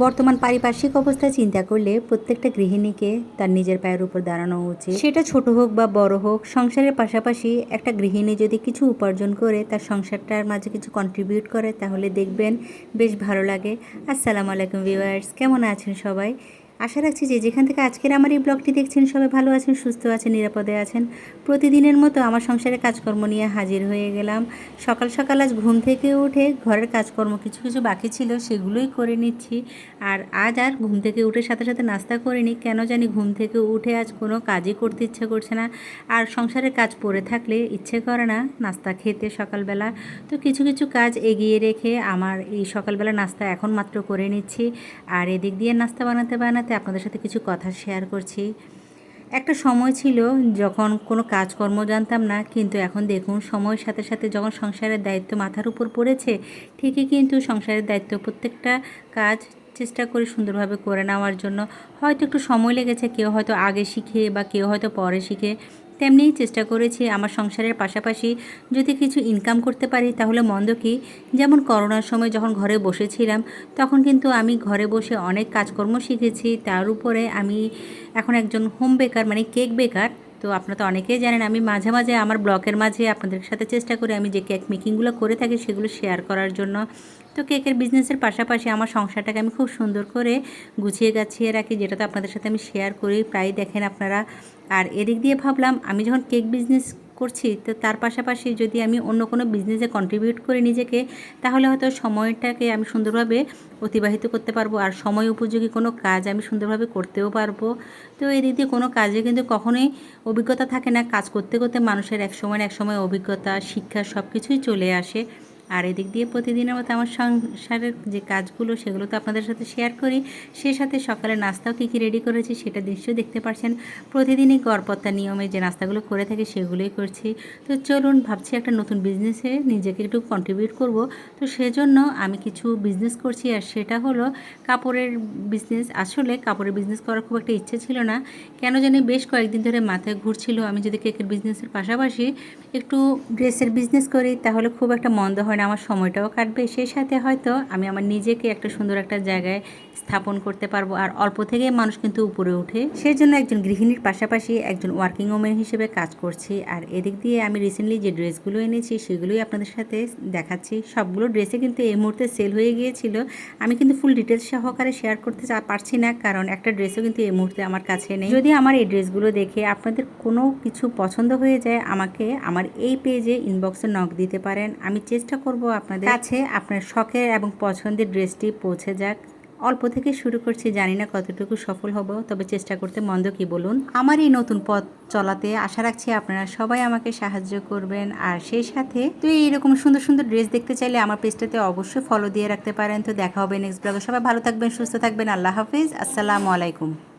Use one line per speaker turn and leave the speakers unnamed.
বর্তমান পারিপার্শ্বিক অবস্থা চিন্তা করলে প্রত্যেকটা গৃহিণীকে তার নিজের পায়ের উপর দাঁড়ানো উচিত। সেটা ছোট হোক বা বড় হোক, সংসারের পাশাপাশি একটা গৃহিণী যদি কিছু উপার্জন করে, তার সংসারটার মাঝে কিছু কন্ট্রিবিউট করে, তাহলে দেখবেন বেশ ভালো লাগে। আসসালামু আলাইকুম ভিউয়ার্স কেমন আছেন সবাই? আশা রাখছি যে যেখান থেকে আজকের আমার এই ব্লগটি দেখছেন, সবাই ভালো আছেন, সুস্থ আছেন, নিরাপদে আছেন। প্রতিদিনের মতো আমার সংসারে কাজকর্ম নিয়ে হাজির হয়ে গেলাম। সকাল সকাল আজ ঘুম থেকে উঠে ঘরের কাজকর্ম কিছু কিছু বাকি ছিল, সেগুলোই করে নিচ্ছি। আর আজ আর ঘুম থেকে উঠে সাথে সাথে নাস্তা করিনি কেন জানি ঘুম থেকে উঠে আজ কোনো কাজই করতে ইচ্ছে করছে না। আর সংসারের কাজ পড়ে থাকলে ইচ্ছে করে না নাস্তা খেতে সকালবেলা। তো কিছু কিছু কাজ এগিয়ে রেখে আমার এই সকালবেলা নাস্তা এখন মাত্র করে নিচ্ছি। আর এদিক দিয়ে নাস্তা বানাতে বানাতে আপনাদের সাথে কিছু কথা শেয়ার করছি। একটা সময় ছিল যখন কোনো কাজকর্ম জানতাম না, কিন্তু এখন দেখুন সময়ের সাথে সাথে যখন সংসারের দায়িত্ব মাথার উপর পড়েছে, ঠিকই কিন্তু সংসারের দায়িত্ব প্রত্যেকটা কাজ চেষ্টা করি সুন্দরভাবে করে নেওয়ার জন্য। হয়তো একটু সময় লেগেছে, কেউ হয়তো আগে শিখে বা কেউ হয়তো পরে শিখে। তেমনিই চেষ্টা করেছি আমার সংসারের পাশাপাশি যদি কিছু ইনকাম করতে পারি, তাহলে মন্দ কি? যেমন করোনার সময় যখন ঘরে বসেছিলাম, তখন কিন্তু আমি ঘরে বসে অনেক কাজকর্ম শিখেছি। তার উপরে আমি এখন একজন হোম বেকার মানে কেক বেকার তো আপনারা তো অনেকেই জানেন, আমি মাঝে মাঝে আমার ব্লগের মাঝে আপনাদের সাথে চেষ্টা করি আমি যে কেক মেকিংগুলো করে থাকি সেগুলো শেয়ার করার জন্য। তো কেকের বিজনেসের পাশাপাশি আমার সংসারটাকে আমি খুব সুন্দর করে গুছিয়ে গাছিয়ে রাখি, যেটা তো আপনাদের সাথে আমি শেয়ার করি প্রায় দেখেন আপনারা। আর এদিক দিয়ে ভাবলাম, আমি যখন কেক বিজনেস করছি, তো তার পাশাপাশি যদি আমি অন্য কোনো বিজনেসে কন্ট্রিবিউট করি নিজেকে, তাহলে হয়তো সময়টাকে আমি সুন্দরভাবে অতিবাহিত করতে পারব আর সময় উপযোগী কোনো কাজ আমি সুন্দরভাবে করতেও পারব। তো এদিক দিয়ে কোনো কাজে কিন্তু কখনোই অভিজ্ঞতা থাকে না। কাজ করতে করতে মানুষের এক সময় এক সময় অভিজ্ঞতা, শিক্ষা সব কিছুই চলে আসে। আর এদিক দিয়ে প্রতিদিনের মতো আমার সংসারের যে কাজগুলো সেগুলো তো আপনাদের সাথে শেয়ার করি। সে সাথে সকালে নাস্তাও কী কী রেডি করেছি সেটা নিশ্চয়ই দেখতে পাচ্ছেন প্রতিদিনই গড়পত্তা নিয়মে যে নাস্তাগুলো করে থাকি সেগুলোই করছি। তো চলুন ভাবছি একটা নতুন বিজনেসে নিজেকে একটু কন্ট্রিবিউট করব। তো সেজন্য আমি কিছু বিজনেস করছি আর সেটা হলো কাপড়ের বিজনেস আসলে কাপড়ের বিজনেস করার খুব একটা ইচ্ছে ছিল না। কেন জানি বেশ কয়েকদিন ধরে মাথায় ঘুরছিল। আমি যদি কেকের বিজনেসের পাশাপাশি একটু ড্রেসের বিজনেস করি তাহলে খুব একটা মন্দ হয় না। আমার সময়টাও কাটবে, সেই সাথে হয়তো আমি আমার নিজেকে একটা সুন্দর একটা জায়গায় স্থাপন করতে পারব। আর অল্প থেকে মানুষ কিন্তু উপরে ওঠে। সেই জন্য একজন গৃহিণীর পাশাপাশি একজন ওয়ার্কিং ওমেন হিসেবে কাজ করছি। আর এদিক দিয়ে আমি রিসেন্টলি যে ড্রেসগুলো এনেছি, সেগুলোই আপনাদের সাথে দেখাচ্ছি। সবগুলো ড্রেসে কিন্তু এই মুহূর্তে সেল হয়ে গিয়েছিল। আমি কিন্তু ফুল ডিটেলস সহকারে শেয়ার করতে পারছি না, কারণ একটা ড্রেসও কিন্তু এই মুহূর্তে আমার কাছে নেই। যদি আমার এই ড্রেসগুলো দেখে আপনাদের কোনো কিছু পছন্দ হয়ে যায়, আমাকে আমার এই পেজে ইনবক্সে নক দিতে পারেন। আমি চেষ্টা করব আপনাদের। কাছে আপনার শখের এবং পছন্দের ড্রেসটি পৌঁছে যাক। অল্প থেকে শুরু করছি, জানি না কতটুকু সফল হব, তবে চেষ্টা করতে মন্দ কি বলুন। আমার এই নতুন পথ চলাতে আশা রাখছি আপনারা সবাই আমাকে সাহায্য করবেন। আর সেই সাথে, তো এইরকম সুন্দর সুন্দর ড্রেস দেখতে চাইলে আমার পেজটাতে অবশ্যই ফলো দিয়ে রাখতে পারেন। তো দেখা হবে নেক্সট ব্লগে সবাই ভালো থাকবেন, সুস্থ থাকবেন। আল্লাহ হাফিজ। আসসালামু আলাইকুম।